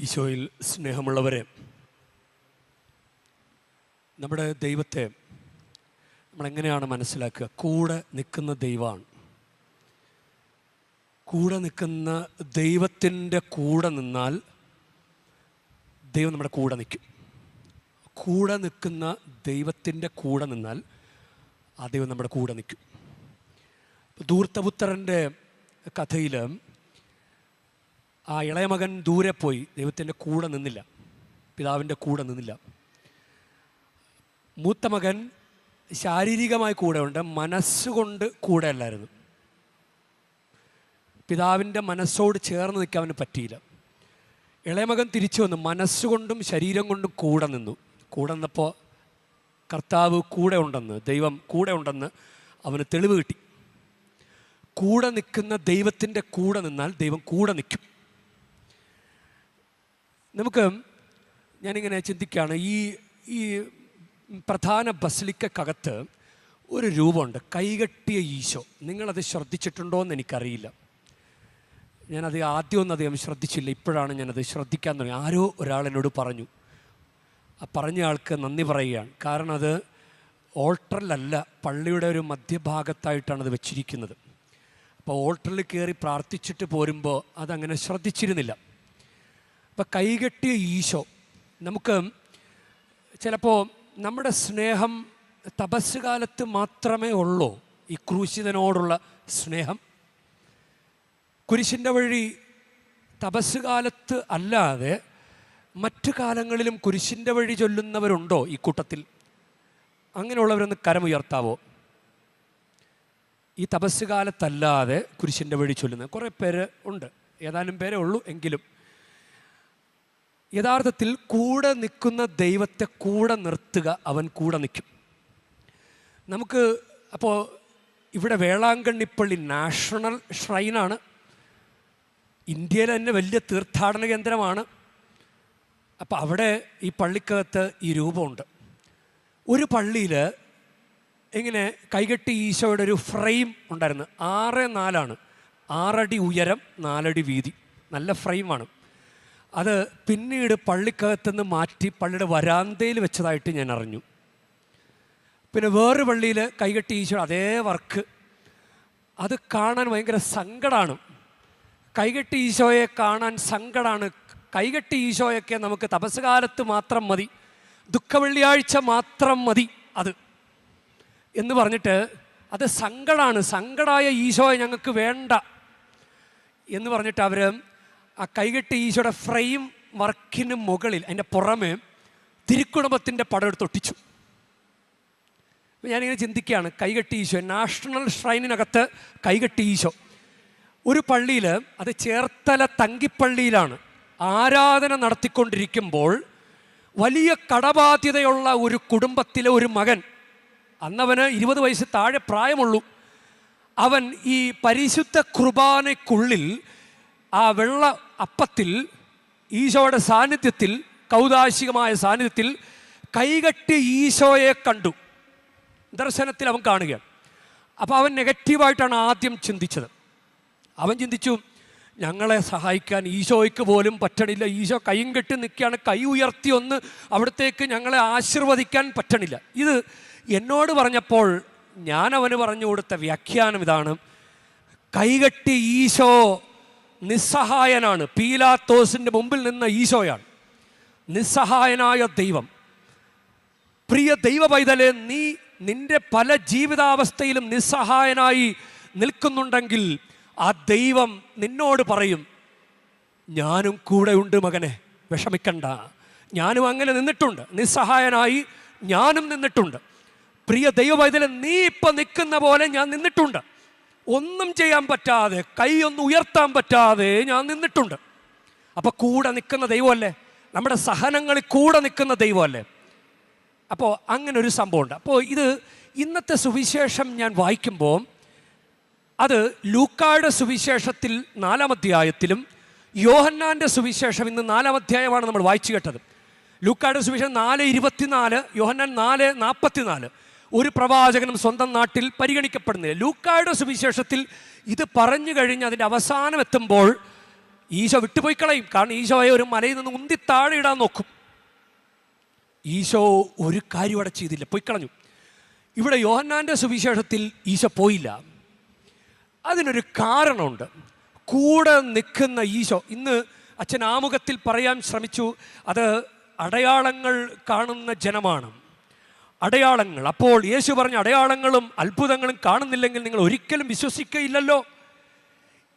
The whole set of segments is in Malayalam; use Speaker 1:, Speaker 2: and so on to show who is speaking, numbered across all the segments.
Speaker 1: ഈശോയിൽ സ്നേഹമുള്ളവരെ നമ്മുടെ ദൈവത്തെ നമ്മളെങ്ങനെയാണ് മനസ്സിലാക്കുക? കൂടെ നിൽക്കുന്ന ദൈവമാണ്. കൂടെ നിൽക്കുന്ന ദൈവത്തിന്റെ കൂടെ നിന്നാൽ ദൈവം നമ്മുടെ കൂടെ നിൽക്കും. കൂടെ നിൽക്കുന്ന ദൈവത്തിന്റെ കൂടെ നിന്നാൽ ആ ദൈവം നമ്മുടെ കൂടെ നിൽക്കും. ദൂർത്തപുത്രന്റെ കഥയിൽ ആ ഇളയമകൻ ദൂരെ പോയി. ദൈവത്തിന്റെ കൂടെ നിന്നില്ല. പിതാവിന്റെ കൂടെ നിന്നില്ല. മൂത്ത മകൻ ശാരീരികമായി കൂടെ ഉണ്ട്. മനസ്സുകൊണ്ട് കൂടെ അല്ലായിരുന്നു. പിതാവിന്റെ മനസ്സോട് ചേർന്ന് നിൽക്കാൻ അവന് പറ്റിയില്ല. ഇളയമകൻ തിരിച്ചു വന്നു. മനസ്സുകൊണ്ടും ശരീരം കൊണ്ടും കൂടെ നിന്നു. കൂടെ നിന്നപ്പോൾ കർത്താവ് കൂടെ ഉണ്ടെന്ന് ദൈവം കൂടെ ഉണ്ടെന്ന് അവന് തെളിവ് കിട്ടി. കൂടെ നിൽക്കുന്ന ദൈവത്തിന്റെ കൂടെ നിന്നാൽ ദൈവം കൂടെ നിൽക്കും. നമുക്ക് ഞാനിങ്ങനെ ചിന്തിക്കുകയാണ്. ഈ ഈ പ്രധാന ബസലിക്കകത്ത് ഒരു രൂപമുണ്ട്. കൈകെട്ടിയ ഈശോ. നിങ്ങളത് ശ്രദ്ധിച്ചിട്ടുണ്ടോ എന്ന് എനിക്കറിയില്ല. ഞാനത് ആദ്യമൊന്നും അധികം ശ്രദ്ധിച്ചില്ല. ഇപ്പോഴാണ് ഞാനത് ശ്രദ്ധിക്കാൻ തുടങ്ങി. ആരോ ഒരാൾ എന്നോട് പറഞ്ഞു. ആ പറഞ്ഞ ആൾക്ക് നന്ദി പറയുകയാണ്. കാരണം അത് ഓൾട്ടറിലല്ല പള്ളിയുടെ ഒരു മധ്യഭാഗത്തായിട്ടാണ് അത് വെച്ചിരിക്കുന്നത്. അപ്പോൾ ഓൾട്ടറിൽ കയറി പ്രാർത്ഥിച്ചിട്ട് പോരുമ്പോൾ അതങ്ങനെ ശ്രദ്ധിച്ചിരുന്നില്ല. അപ്പോൾ കൈകെട്ടിയ ഈശോ. നമുക്ക് ചിലപ്പോൾ നമ്മുടെ സ്നേഹം തപസ് കാലത്ത് മാത്രമേ ഉള്ളൂ ഈ ക്രൂശിതനോടുള്ള സ്നേഹം. കുരിശിന്റെ വഴി തപസ് കാലത്ത് അല്ലാതെ മറ്റു കാലങ്ങളിലും കുരിശിന്റെ വഴി ചൊല്ലുന്നവരുണ്ടോ ഈ കൂട്ടത്തിൽ? അങ്ങനെയുള്ളവരൊന്ന് കരമുയർത്താവോ? ഈ തപസ് കാലത്തല്ലാതെ കുരിശിന്റെ വഴി ചൊല്ലുന്ന കുറേ പേര് ഉണ്ട്. ഏതാനും പേരേ ഉള്ളൂ എങ്കിലും യഥാർത്ഥത്തിൽ കൂടെ നിൽക്കുന്ന ദൈവത്തെ കൂടെ നിർത്തുക അവൻ കൂടെ നിൽക്കും. നമുക്ക് അപ്പോൾ ഇവിടെ വേളാങ്കണ്ണിപ്പള്ളി നാഷണൽ ഷ്രൈനാണ്. ഇന്ത്യയിലെ തന്നെ വലിയ തീർത്ഥാടന കേന്ദ്രമാണ്. അപ്പോൾ അവിടെ ഈ പള്ളിക്കകത്ത് ഈ രൂപമുണ്ട്. ഒരു പള്ളിയിൽ ഇങ്ങനെ കൈകെട്ടി ഈശോയുടെ ഒരു ഫ്രെയിം ഉണ്ടായിരുന്നു. ആറ് നാലാണ്. ആറടി ഉയരം നാലടി വീതി. നല്ല ഫ്രെയിമാണ്. അത് പിന്നീട് പള്ളിക്കകത്തുനിന്ന് മാറ്റി പള്ളിയുടെ വരാന്തയിൽ വെച്ചതായിട്ട് ഞാൻ അറിഞ്ഞു. പിന്നെ വേറൊരു പള്ളിയിൽ കൈകെട്ടി ഈശോ അതേ വർക്ക്. അത് കാണാൻ ഭയങ്കര സങ്കടമാണ് കൈകെട്ടി ഈശോയെ കാണാൻ സങ്കടമാണ് കൈകെട്ടി ഈശോയൊക്കെ നമുക്ക് തപസ്സുകാലത്ത് മാത്രം മതി. ദുഃഖവെള്ളിയാഴ്ച മാത്രം മതി അത്. എന്ന് പറഞ്ഞിട്ട് അത് സങ്കടമാണ് സങ്കടമായ ഈശോയെ ഞങ്ങൾക്ക് വേണ്ട. എന്ന് പറഞ്ഞിട്ട് അവർ ആ കൈകെട്ടി ഈശോയുടെ ഫ്രെയിം വർക്കിന് മുകളിൽ അതിന്റെ പുറമെ തിരുക്കുടുംബത്തിന്റെ പടം എടുത്തൊട്ടിച്ചു ഞാനിങ്ങനെ ചിന്തിക്കുകയാണ് കൈകെട്ടി ഈശോ നാഷണൽ ഷ്രൈനിനകത്ത് കൈകെട്ടി ഈശോ. ഒരു പള്ളിയിൽ അത് ചേർത്തല തങ്കിപ്പള്ളിയിലാണ് ആരാധന നടത്തിക്കൊണ്ടിരിക്കുമ്പോൾ വലിയ കടബാധ്യതയുള്ള ഒരു കുടുംബത്തിലെ ഒരു മകൻ അന്നവന് ഇരുപത് വയസ്സ് താഴെ പ്രായമുള്ളൂ. അവൻ ഈ പരിശുദ്ധ കുർബാനയ്ക്കുള്ളിൽ ആ വെള്ള അപ്പത്തിൽ ഈശോയുടെ സാന്നിധ്യത്തിൽ കൗതാശികമായ സാന്നിധ്യത്തിൽ കൈകട്ടി ഈശോയെ കണ്ടു. ദർശനത്തിൽ അവൻ കാണുകയാണ്. അപ്പോൾ അവൻ നെഗറ്റീവായിട്ടാണ് ആദ്യം ചിന്തിച്ചത്. അവൻ ചിന്തിച്ചു ഞങ്ങളെ സഹായിക്കാൻ ഈശോയ്ക്ക് പോലും പറ്റണില്ല. ഈശോ കൈയും കെട്ടി നിൽക്കുകയാണ്. കൈ ഉയർത്തി ഒന്ന് അവിടത്തേക്ക് ഞങ്ങളെ ആശീർവദിക്കാൻ പറ്റണില്ല. ഇത് എന്നോട് പറഞ്ഞപ്പോൾ ഞാൻ അവന് പറഞ്ഞു കൊടുത്ത വ്യാഖ്യാനം ഇതാണ്. കൈകെട്ടി ഈശോ നിസ്സഹായനാണ്. പീലാത്തോസിന്റെ മുമ്പിൽ നിന്ന ഈശോയാണ്. നിസ്സഹായനായ ദൈവം. പ്രിയ ദൈവ പൈതലെ നീ നിന്റെ പല ജീവിതാവസ്ഥയിലും നിസ്സഹായനായി നിൽക്കുന്നുണ്ടെങ്കിൽ ആ ദൈവം നിന്നോട് പറയും ഞാനും കൂടെ ഉണ്ട് മകനെ വിഷമിക്കണ്ട. ഞാനും അങ്ങനെ നിന്നിട്ടുണ്ട്. നിസ്സഹായനായി ഞാനും നിന്നിട്ടുണ്ട്. പ്രിയ ദൈവവൈദ്യലെ നീ ഇപ്പം നിൽക്കുന്ന പോലെ ഞാൻ നിന്നിട്ടുണ്ട്. ഒന്നും ചെയ്യാൻ പറ്റാതെ കൈ ഉയർത്താൻ പറ്റാതെ ഞാൻ നിന്നിട്ടുണ്ട്. അപ്പോൾ കൂടെ നിൽക്കുന്ന ദൈവമല്ലേ? നമ്മുടെ സഹനങ്ങളിൽ കൂടെ നിൽക്കുന്ന ദൈവമല്ലേ? അപ്പോൾ അങ്ങനെ ഒരു സംഭവമുണ്ട്. അപ്പോൾ ഇത് ഇന്നത്തെ സുവിശേഷം ഞാൻ വായിക്കുമ്പോൾ അത് ലൂക്കായുടെ സുവിശേഷത്തിൽ നാലാം അധ്യായത്തിലും യോഹന്നാന്റെ സുവിശേഷം ഇന്ന് നാലാം അധ്യായമാണ് നമ്മൾ വായിച്ചു കേട്ടത്. ലൂക്കായുടെ സുവിശേഷം നാല് ഇരുപത്തിനാല് യോഹന്നാൻ നാല് നാൽപ്പത്തിനാല് ഒരു പ്രവാചകനും സ്വന്തം നാട്ടിൽ പരിഗണിക്കപ്പെടുന്നില്ല. ലൂക്കായുടെ സുവിശേഷത്തിൽ ഇത് പറഞ്ഞു കഴിഞ്ഞ് അതിന്റെ അവസാനം എത്തുമ്പോൾ ഈശോ വിട്ടുപോയി കളയും കാരണം ഈശോയെ ഒരു മലയിൽ നിന്ന് ഉന്തി താഴെ ഇടാൻ നോക്കും. ഈശോ ഒരു കാര്യം അവിടെ ചെയ്തില്ല. പോയി കളഞ്ഞു ഇവിടെ യോഹന്നാന്റെ സുവിശേഷത്തിൽ ഈശോ പോയില്ല. അതിനൊരു കാരണമുണ്ട്. കൂടെ നിൽക്കുന്ന ഈശോ ഇന്ന് അച്ഛൻ ആമുഖത്തിൽ പറയാൻ ശ്രമിച്ചു അത് അടയാളങ്ങൾ കാണുന്ന ജനമാണ്. അടയാളങ്ങൾ. അപ്പോൾ യേശു പറഞ്ഞ അടയാളങ്ങളും അത്ഭുതങ്ങളും കാണുന്നില്ലെങ്കിൽ നിങ്ങൾ ഒരിക്കലും വിശ്വസിക്കയില്ലല്ലോ.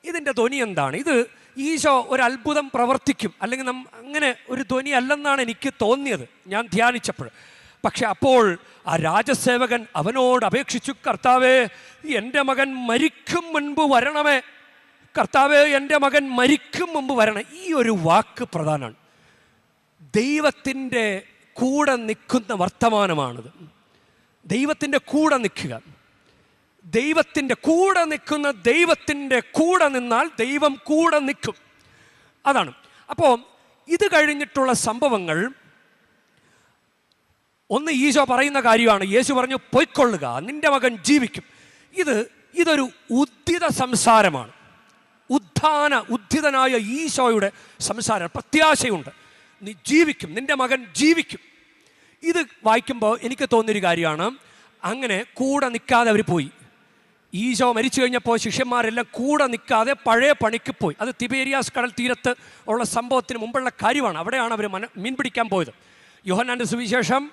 Speaker 1: ഇതിന്റെ ധ്വനി എന്താണ്? ഇത് ഈശോ ഒരു അത്ഭുതം പ്രവർത്തിക്കും. അല്ലെങ്കിൽ നം അങ്ങനെ ഒരു ധ്വനി അല്ലെന്നാണ് എനിക്ക് തോന്നിയത്. ഞാൻ ധ്യാനിച്ചപ്പോൾ. പക്ഷെ അപ്പോൾ ആ രാജസേവകൻ അവനോട് അപേക്ഷിച്ചു കർത്താവേ എന്റെ മകൻ മരിക്കും മുൻപ് വരണമേ. കർത്താവേ എന്റെ മകൻ മരിക്കും മുമ്പ് വരണം ഈ ഒരു വാക്ക് പ്രധാനമാണ്. ദൈവത്തിന്റെ കൂടെ നിൽക്കുന്ന വർത്തമാനമാണിത്. ദൈവത്തിന്റെ കൂടെ നിൽക്കുക. ദൈവത്തിന്റെ കൂടെ നിൽക്കുന്ന ദൈവത്തിന്റെ കൂടെ നിന്നാൽ ദൈവം കൂടെ നിൽക്കും. അതാണ്. അപ്പോൾ ഇത് കഴിഞ്ഞിട്ടുള്ള സംഭവങ്ങൾ ഒന്ന് ഈശോ പറയുന്ന കാര്യമാണ്. യേശു പറഞ്ഞു പൊയ്ക്കൊള്ളുക നിന്റെ മകൻ ജീവിക്കും. ഇത് ഇതൊരു ഉദ്ധിത സംസാരമാണ്. ഉദ്ധാന ഉദ്ധിതനായ ഈശോയുടെ സംസാരം പ്രത്യാശയുണ്ട്. നീ ജീവിക്കും നിന്റെ മകൻ ജീവിക്കും. ഇത് വായിക്കുമ്പോൾ എനിക്ക് തോന്നിയൊരു കാര്യമാണ്. അങ്ങനെ കൂടെ നിൽക്കാതെ അവർ പോയി. ഈശോ മരിച്ചു കഴിഞ്ഞപ്പോൾ ശിഷ്യന്മാരെല്ലാം കൂടെ നിൽക്കാതെ പഴയ പണിക്ക് പോയി. അത് തിബേരിയാസ് കടൽ തീരത്ത് ഉള്ള സംഭവത്തിന് മുമ്പുള്ള കാര്യമാണ്. അവിടെയാണ് അവർ മന മീൻ പിടിക്കാൻ പോയത്. യോഹന്നാന്റെ സുവിശേഷം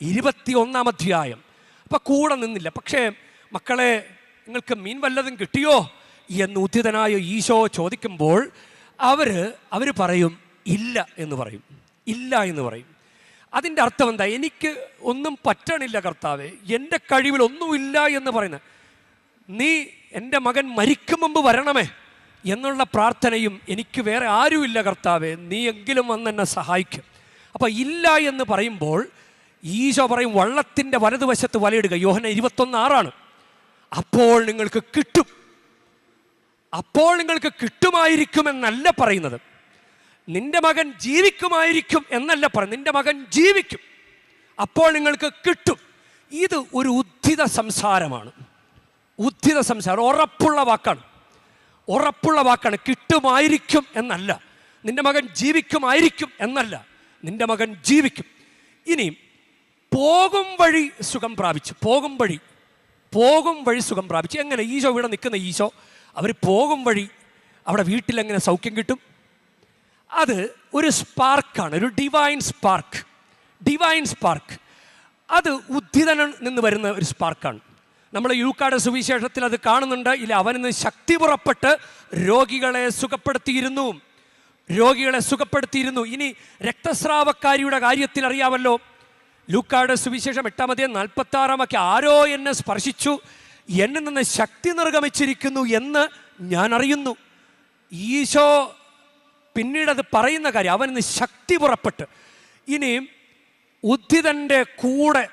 Speaker 1: ഇരുപത്തി ഒന്നാം അധ്യായം. അപ്പം കൂടെ നിന്നില്ല. പക്ഷേ മക്കളെ നിങ്ങൾക്ക് മീൻ വല്ലതും കിട്ടിയോ? എന്ന് ഉദ്ധിതനായ ഈശോ ചോദിക്കുമ്പോൾ അവർ അവർ പറയും ഇല്ല എന്ന് പറയും. ഇല്ല എന്ന് പറയും. അതിന്റെ അർത്ഥം എന്താ? എനിക്ക് ഒന്നും പറ്റണില്ല കർത്താവെ. എന്റെ കഴിവിൽ ഒന്നുമില്ല എന്ന് പറയുന്നത്. നീ എന്റെ മകൻ മരിക്കും മുമ്പ് വരണമേ എന്നുള്ള പ്രാർത്ഥനയും എനിക്ക് വേറെ ആരുമില്ല കർത്താവെ. നീ എങ്കിലും വന്ന് എന്നെ സഹായിക്കും. അപ്പോൾ ഇല്ല എന്ന് പറയുമ്പോൾ ഈശോ പറയും വള്ളത്തിന്റെ വലതുവശത്ത് വലയിടുക. യോഹന ഇരുപത്തൊന്ന് ആറാണ്. അപ്പോൾ നിങ്ങൾക്ക് കിട്ടും. അപ്പോൾ നിങ്ങൾക്ക് കിട്ടുമായിരിക്കുമെന്നല്ല പറയുന്നത്. നിന്റെ മകൻ ജീവിക്കുമായിരിക്കും എന്നല്ല പറഞ്ഞു നിന്റെ മകൻ ജീവിക്കും അപ്പോൾ നിങ്ങൾക്ക് കിട്ടും. ഇത് ഒരു ഉദ്ധിത സംസാരമാണ്. ഉദ്ധിത സംസാരം ഉറപ്പുള്ള വാക്കാണ്. ഉറപ്പുള്ള വാക്കാണ് കിട്ടുമായിരിക്കും എന്നല്ല. നിന്റെ മകൻ ജീവിക്കുമായിരിക്കും എന്നല്ല. നിന്റെ മകൻ ജീവിക്കും. ഇനിയും പോകും വഴി സുഖം പ്രാപിച്ചു പോകും വഴി പോകും വഴി സുഖം പ്രാപിച്ചു. എങ്ങനെ? ഈശോ ഇവിടെ നിൽക്കുന്ന ഈശോ അവർ പോകും വഴി അവിടെ വീട്ടിലെങ്ങനെ സൗഖ്യം കിട്ടും? അത് ഒരു സ്പാർക്കാണ് ഒരു ഡിവൈൻ സ്പാർക്ക് ഡിവൈൻ സ്പാർക്ക് അത് ഉദ്ധിതനിൽ നിന്ന് വരുന്ന ഒരു സ്പാർക്കാണ്. നമ്മൾ യൂക്കാട് സുവിശേഷത്തിൽ അത് കാണുന്നുണ്ട്. ഇല്ല അവനിന്ന് ശക്തി പുറപ്പെട്ട് രോഗികളെ സുഖപ്പെടുത്തിയിരുന്നു. രോഗികളെ സുഖപ്പെടുത്തിയിരുന്നു. ഇനി രക്തസ്രാവക്കാരിയുടെ കാര്യത്തിൽ അറിയാമല്ലോ. ലൂക്കാട് സുവിശേഷം എട്ടാമതേ നാൽപ്പത്തി ആറാമൊക്കെ ആരോ എന്നെ സ്പർശിച്ചു എന്നിൽ നിന്ന് ശക്തി നിർഗമിച്ചിരിക്കുന്നു എന്ന് ഞാൻ അറിയുന്നു. ഈശോ പിന്നീട് അത് പറയുന്ന കാര്യം അവനിന്ന് ശക്തി പുറപ്പെട്ട്. ഇനി ഉദ്ധിതന്റെ കൂടെ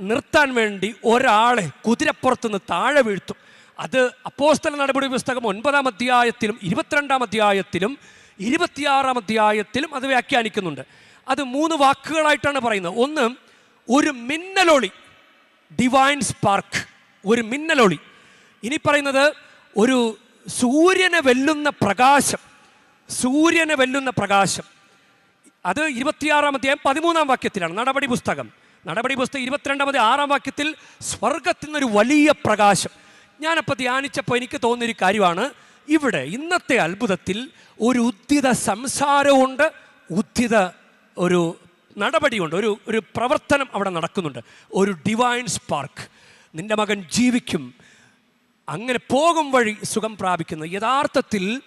Speaker 1: നിർത്താൻ വേണ്ടി ഒരാളെ കുതിരപ്പുറത്തുനിന്ന് താഴെ വീഴ്ത്തും. അത് അപ്പോസ്തല നടപടി പുസ്തകം ഒൻപതാം അധ്യായത്തിലും ഇരുപത്തിരണ്ടാം അധ്യായത്തിലും ഇരുപത്തിയാറാം അധ്യായത്തിലും അത് വ്യാഖ്യാനിക്കുന്നുണ്ട്. അത് മൂന്ന് വാക്കുകളായിട്ടാണ് പറയുന്നത്. ഒന്ന് ഒരു മിന്നലൊളി ഡിവൈൻ സ്പാർക്ക് ഒരു മിന്നലൊളി. ഇനി പറയുന്നത് ഒരു സൂര്യനെ വെല്ലുന്ന പ്രകാശം സൂര്യനെ വെല്ലുന്ന പ്രകാശം. അത് ഇരുപത്തിയാറാം അധ്യായം പതിമൂന്നാം വാക്യത്തിലാണ്. നടപടി പുസ്തകം. നടപടി പുസ്തകം ഇരുപത്തിരണ്ടാമത് ആറാം വാക്യത്തിൽ സ്വർഗത്തിൽ നിന്നൊരു വലിയ പ്രകാശം. ഞാനപ്പോൾ ധ്യാനിച്ചപ്പോൾ എനിക്ക് തോന്നിയൊരു കാര്യമാണ്. ഇവിടെ ഇന്നത്തെ അത്ഭുതത്തിൽ ഒരു ഉദ്ധിത സംസാരമുണ്ട് ഉദ്ധിത ഒരു നടപടിയുണ്ട് ഒരു ഒരു പ്രവർത്തനം അവിടെ നടക്കുന്നുണ്ട്. ഒരു ഡിവൈൻ സ്പാർക്ക് നിന്റെ മകൻ ജീവിക്കും. അങ്ങനെ പോകും വഴി സുഖം പ്രാപിക്കുന്നത് യഥാർത്ഥത്തിൽ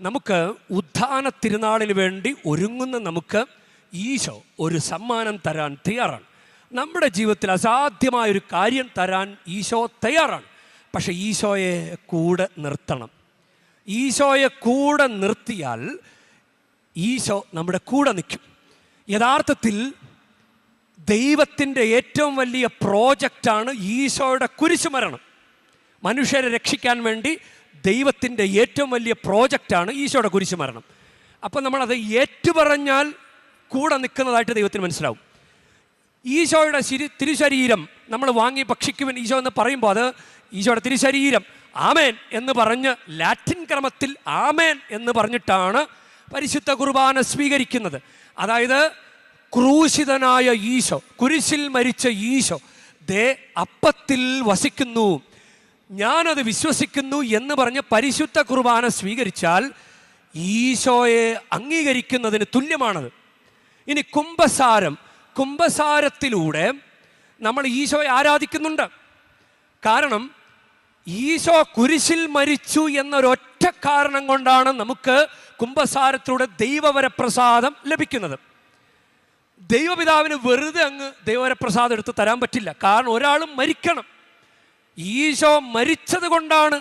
Speaker 1: നമുക്ക് ഉദ്ധാന തിരുനാളിന് വേണ്ടി ഒരുങ്ങുന്ന നമുക്ക് ഈശോ ഒരു സമ്മാനം തരാൻ തയ്യാറാണ്. നമ്മുടെ ജീവിതത്തിൽ അസാധ്യമായ ഒരു കാര്യം തരാൻ ഈശോ തയ്യാറാണ്. പക്ഷേ ഈശോയെ കൂടെ നിർത്തണം. ഈശോയെ കൂടെ നിർത്തിയാൽ ഈശോ നമ്മുടെ കൂടെ നിൽക്കും. യഥാർത്ഥത്തിൽ ദൈവത്തിന്റെ ഏറ്റവും വലിയ പ്രോജക്റ്റാണ് ഈശോയുടെ കുരിശുമരണം. മനുഷ്യരെ രക്ഷിക്കാൻ വേണ്ടി ദൈവത്തിന്റെ ഏറ്റവും വലിയ പ്രോജക്റ്റാണ് ഈശോയുടെ കുരിശ് മരണം അപ്പം നമ്മളത് ഏറ്റുപറഞ്ഞാൽ കൂടെ നിൽക്കുന്നതായിട്ട് ദൈവത്തിന് മനസ്സിലാവും. ഈശോയുടെ ശരി തിരുശരീരം നമ്മൾ വാങ്ങി ഭക്ഷിക്കുവാൻ ഈശോ എന്ന് പറയുമ്പോൾ അത് ഈശോയുടെ തിരുശരീരം. ആമേൻ എന്ന് പറഞ്ഞ് ലാറ്റിൻ ക്രമത്തിൽ ആമേൻ എന്ന് പറഞ്ഞിട്ടാണ് പരിശുദ്ധ കുർബാന സ്വീകരിക്കുന്നത്. അതായത് ക്രൂശിതനായ ഈശോ കുരിശിൽ മരിച്ച ഈശോ ദേ അപ്പത്തിൽ വസിക്കുന്നു. ഞാനത് വിശ്വസിക്കുന്നു എന്ന് പറഞ്ഞ് പരിശുദ്ധ കുർബാന സ്വീകരിച്ചാൽ ഈശോയെ അംഗീകരിക്കുന്നതിന് തുല്യമാണത്. ഇനി കുംഭസാരം. കുംഭസാരത്തിലൂടെ നമ്മൾ ഈശോയെ ആരാധിക്കുന്നുണ്ട്. കാരണം ഈശോ കുരിശിൽ മരിച്ചു എന്നൊരൊറ്റ കാരണം കൊണ്ടാണ് നമുക്ക് കുംഭസാരത്തിലൂടെ ദൈവവരപ്രസാദം ലഭിക്കുന്നത്. ദൈവപിതാവിന് വെറുതെ അങ്ങ് ദൈവവരപ്രസാദം എടുത്ത് തരാൻ പറ്റില്ല. കാരണം ഒരാളും മരിക്കണം. ഈശോ മരിച്ചത് കൊണ്ടാണ്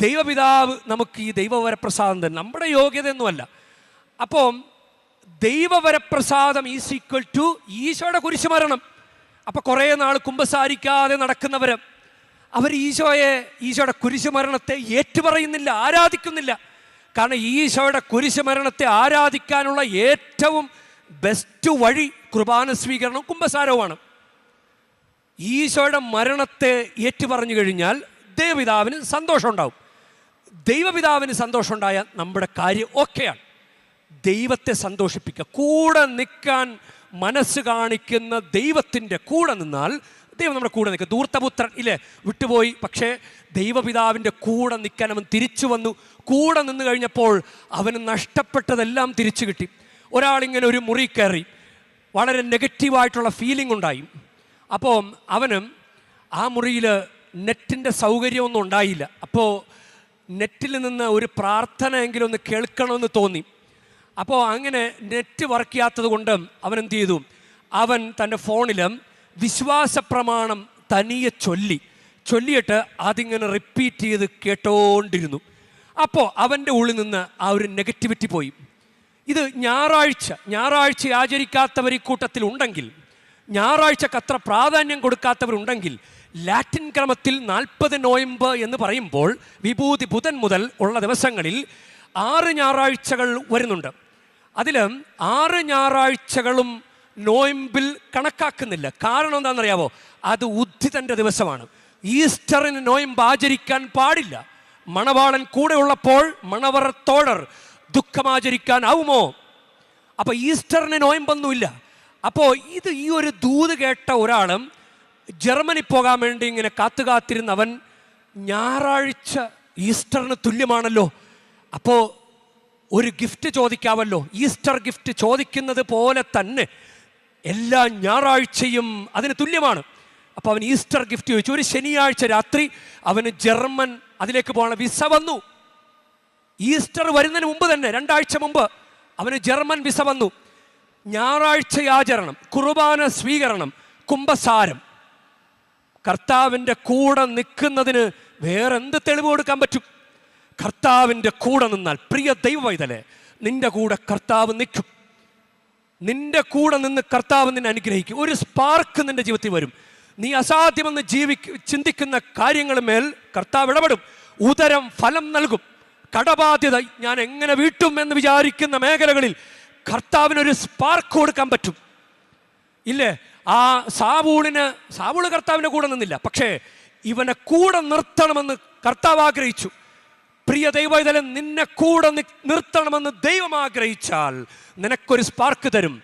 Speaker 1: ദൈവപിതാവ് നമുക്ക് ഈ ദൈവവരപ്രസാദം തന്നെ നമ്മുടെ യോഗ്യതയൊന്നുമല്ല. അപ്പം ദൈവവരപ്രസാദം ഈസ് ഈക്വൽ ടു ഈശോയുടെ കുരിശുമരണം അപ്പോൾ കുറേ നാൾ കുമ്പസാരിക്കാതെ നടക്കുന്നവർ അവർ ഈശോയെ ഈശോയുടെ കുരിശുമരണത്തെ ഏറ്റുപറയുന്നില്ല ആരാധിക്കുന്നില്ല. കാരണം ഈശോയുടെ കുരിശുമരണത്തെ ആരാധിക്കാനുള്ള ഏറ്റവും ബെസ്റ്റ് വഴി കുർബാന സ്വീകരണവും കുമ്പസാരവുമാണ്. ഈശോയുടെ മരണത്തെ ഏറ്റുപറഞ്ഞു കഴിഞ്ഞാൽ ദൈവപിതാവിന് സന്തോഷമുണ്ടാവും. ദൈവപിതാവിന് സന്തോഷമുണ്ടായ നമ്മുടെ കാര്യം ഓക്കെയാണ് ദൈവത്തെ സന്തോഷിപ്പിക്കുക കൂടെ നിൽക്കാൻ മനസ്സ് കാണിക്കുന്ന ദൈവത്തിന്റെ കൂടെ നിന്നാൽ ദൈവം നമ്മുടെ കൂടെ നിൽക്കുക ദൂർത്തപുത്രൻ ഇല്ലേ? വിട്ടുപോയി. പക്ഷേ ദൈവപിതാവിന്റെ കൂടെ നിൽക്കാൻ അവൻ തിരിച്ചു വന്നു. കൂടെ നിന്ന് കഴിഞ്ഞപ്പോൾ അവന് നഷ്ടപ്പെട്ടതെല്ലാം തിരിച്ചു കിട്ടി. ഒരാളിങ്ങനെ ഒരു മുറി കയറി. വളരെ നെഗറ്റീവായിട്ടുള്ള ഫീലിംഗ് ഉണ്ടായി. അപ്പോൾ അവനും ആ മുറിയിൽ നെറ്റിന്റെ സൗകര്യമൊന്നും ഉണ്ടായില്ല. അപ്പോൾ നെറ്റിൽ നിന്ന് ഒരു പ്രാർത്ഥനയെങ്കിലും ഒന്ന് കേൾക്കണമെന്ന് തോന്നി. അപ്പോൾ അങ്ങനെ നെറ്റ് വർക്ക് ചെയ്യാത്തത് കൊണ്ട് അവൻ എന്ത് ചെയ്തു? അവൻ തന്റെ ഫോണിലും വിശ്വാസ പ്രമാണം തനിയെ ചൊല്ലി. ചൊല്ലിയിട്ട് അതിങ്ങനെ റിപ്പീറ്റ് ചെയ്ത് കേട്ടോണ്ടിരുന്നു. അപ്പോൾ അവന്റെ ഉള്ളിൽ നിന്ന് ആ ഒരു നെഗറ്റിവിറ്റി പോയി. ഇത് ഞായറാഴ്ച ഞായറാഴ്ച ആചരിക്കാത്തവർ ഈ കൂട്ടത്തിൽ ഉണ്ടെങ്കിൽ ഞായറാഴ്ചക്ക് അത്ര പ്രാധാന്യം കൊടുക്കാത്തവരുണ്ടെങ്കിൽ ലാറ്റിൻ ക്രമത്തിൽ നാൽപ്പത് നോയമ്പ് എന്ന് പറയുമ്പോൾ വിഭൂതി ബുധൻ മുതൽ ഉള്ള ദിവസങ്ങളിൽ ആറ് ഞായറാഴ്ചകൾ വരുന്നുണ്ട്. അതിൽ ആറ് ഞായറാഴ്ചകളും നോയമ്പിൽ കണക്കാക്കുന്നില്ല. കാരണം എന്താണെന്നറിയാവോ? അത് ഉദ്ധിതന്റെ ദിവസമാണ്. ഈസ്റ്ററിന് നോയമ്പ് ആചരിക്കാൻ പാടില്ല. മണവാളൻ കൂടെ ഉള്ളപ്പോൾ മണവറത്തോടർ ദുഃഖമാചരിക്കാനാവുമോ? അപ്പോൾ ഈസ്റ്ററിന് നോയമ്പൊന്നുമില്ല. അപ്പോൾ ഇത് ഈ ഒരു ദൂത് കേട്ട ഒരാളും ജർമ്മനി പോകാൻ വേണ്ടി ഇങ്ങനെ കാത്തു കാത്തിരുന്നവൻ ഞായറാഴ്ച ഈസ്റ്ററിന് തുല്യമാണല്ലോ. അപ്പോൾ ഒരു ഗിഫ്റ്റ് ചോദിക്കാമല്ലോ ഈസ്റ്റർ ഗിഫ്റ്റ് ചോദിക്കുന്നത് പോലെ തന്നെ എല്ലാ ഞായറാഴ്ചയും അതിന് തുല്യമാണ്. അപ്പോൾ അവൻ ഈസ്റ്റർ ഗിഫ്റ്റ് ചോദിച്ചു. ഒരു ശനിയാഴ്ച രാത്രി അവന് ജർമ്മൻ അതിലേക്ക് പോകണ വിസ വന്നു. ഈസ്റ്റർ വരുന്നതിന് മുമ്പ് തന്നെ രണ്ടാഴ്ച മുമ്പ് അവന് ജർമ്മൻ വിസ വന്നു. ഞായറാഴ്ച ആചരണം കുർബാന സ്വീകരണം കുംഭസാരം. കർത്താവിന്റെ കൂടെ നിൽക്കുന്നതിന് വേറെന്ത് തെളിവ് കൊടുക്കാൻ പറ്റും? കർത്താവിന്റെ കൂടെ നിന്നാൽ പ്രിയ ദൈവവൈതലെ നിന്റെ കൂടെ കർത്താവ് നിൽക്കും. നിന്റെ കൂടെ നിന്ന് കർത്താവ് നിന്നെ അനുഗ്രഹിക്കും. ഒരു സ്പാർക്ക് നിന്റെ ജീവിതത്തിൽ വരും. നീ അസാധ്യമെന്ന് ജീവി ചിന്തിക്കുന്ന കാര്യങ്ങളുമേൽ കർത്താവ് ഇടപെടും. ഉദരം ഫലം നൽകും. കടബാധ്യത ഞാൻ എങ്ങനെ വീട്ടും എന്ന് വിചാരിക്കുന്ന മേഖലകളിൽ കർത്താവിനൊരു സ്പാർക്ക് കൊടുക്കാൻ പറ്റും. ഇല്ലേ? ആ സാവൂളിന് സാവൂൾ കർത്താവിന്റെ കൂടെ നിന്നില്ല. പക്ഷേ ഇവനെ കൂടെ നിർത്തണമെന്ന് കർത്താവ് ആഗ്രഹിച്ചു. പ്രിയ ദൈവം നിന്നെ കൂടെ നിർത്തണമെന്ന് ദൈവം ആഗ്രഹിച്ചാൽ നിനക്കൊരു സ്പാർക്ക് തരും.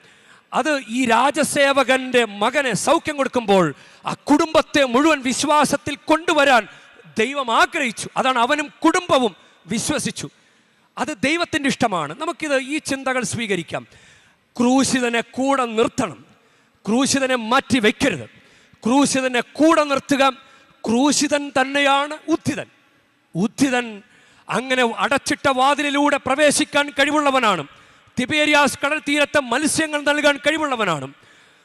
Speaker 1: അത് ഈ രാജസേവകന്റെ മകനെ സൗഖ്യം കൊടുക്കുമ്പോൾ ആ കുടുംബത്തെ മുഴുവൻ വിശ്വാസത്തിൽ കൊണ്ടുവരാൻ ദൈവം ആഗ്രഹിച്ചു. അതാണ് അവനും കുടുംബവും വിശ്വസിച്ചു. അത് ദൈവത്തിന്റെ ഇഷ്ടമാണ്. നമുക്കിത് ഈ ചിന്തകൾ സ്വീകരിക്കാം. ക്രൂശിതനെ കൂടെ നിർത്തണം. ക്രൂശിതനെ മാറ്റി വയ്ക്കരുത് ക്രൂശിതനെ കൂടെ നിർത്തുക ക്രൂശിതൻ തന്നെയാണ് ഉദ്ധിതൻ. ഉദ്ധിതൻ അങ്ങനെ അടച്ചിട്ട വാതിലിലൂടെ പ്രവേശിക്കാൻ കഴിവുള്ളവനാണ്. തിബേരിയാസ് കടൽ തീരത്തെ മത്സ്യങ്ങൾ നൽകാൻ കഴിവുള്ളവനാണ്.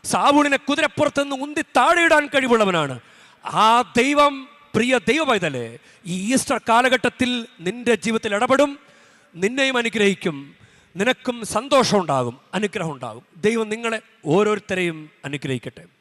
Speaker 1: സാവൂളിനെ കുതിരപ്പുറത്ത് നിന്ന് ഉന്തി താഴെയിടാൻ കഴിവുള്ളവനാണ്. ആ ദൈവം പ്രിയ ദൈവമായതല്ലേ ഈ ഈസ്റ്റർ കാലഘട്ടത്തിൽ നിന്റെ ജീവിതത്തിൽ ഇടപെടും. നിന്നെയും അനുഗ്രഹിക്കും. നിനക്കും സന്തോഷം ഉണ്ടാകും അനുഗ്രഹം ഉണ്ടാകും ദൈവം നിങ്ങളെ ഓരോരുത്തരെയും അനുഗ്രഹിക്കട്ടെ.